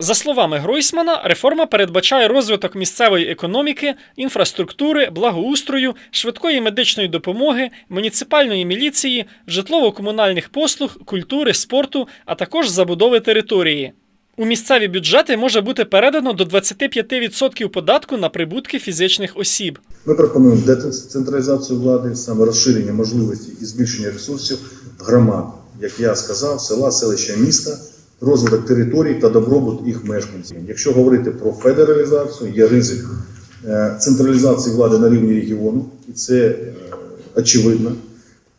За словами Гройсмана, реформа передбачає розвиток місцевої економіки, інфраструктури, благоустрою, швидкої медичної допомоги, муніципальної міліції, житлово-комунальних послуг, культури, спорту, а також забудови території. У місцеві бюджети може бути передано до 25% податку на прибутки фізичних осіб. Ми пропонуємо децентралізацію влади, саме розширення можливостей і збільшення ресурсів громад, як я сказав, села, селища, міста, розвиток територій та добробут їх мешканців. Якщо говорити про федералізацію, є ризик е, централізації влади на рівні регіону, і це е, очевидно.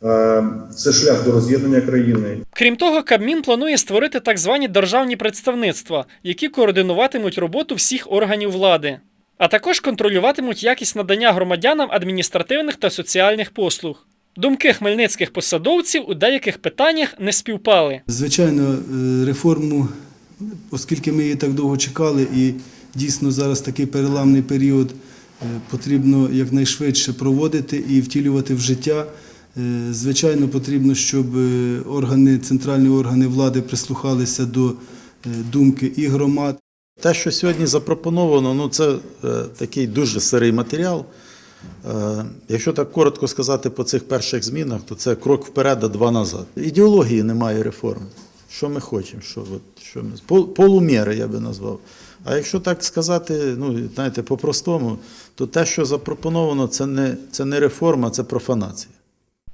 Е, Це шлях до роз'єднання країни. Крім того, Кабмін планує створити так звані державні представництва, які координуватимуть роботу всіх органів влади, а також контролюватимуть якість надання громадянам адміністративних та соціальних послуг. Думки хмельницьких посадовців у деяких питаннях не співпали. Звичайно, е, реформу, оскільки ми її так довго чекали, і дійсно зараз такий переламний період е, потрібно якнайшвидше проводити і втілювати в життя. Е, Звичайно, потрібно, щоб органи, центральні органи влади прислухалися до думки і громад, Те, що сьогодні запропоновано, ну це такий дуже сирий матеріал. Е, якщо так коротко сказати по цих перших змінах, то це крок вперед, а два назад. Ідеології немає реформи. Що ми хочемо? Що, от, що ми, пол- полуміри, я би назвав. А якщо так сказати, ну, знаєте, по-простому, то те, що запропоновано, це не, це не реформа, це профанація.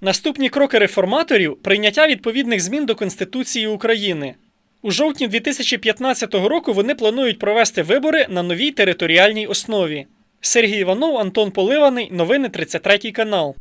Наступні кроки реформаторів прийняття відповідних змін до Конституції України. У жовтні 2015 року вони планують провести вибори на новій територіальній основі. Сергій Іванов, Антон Поливаний, новини 33 канал.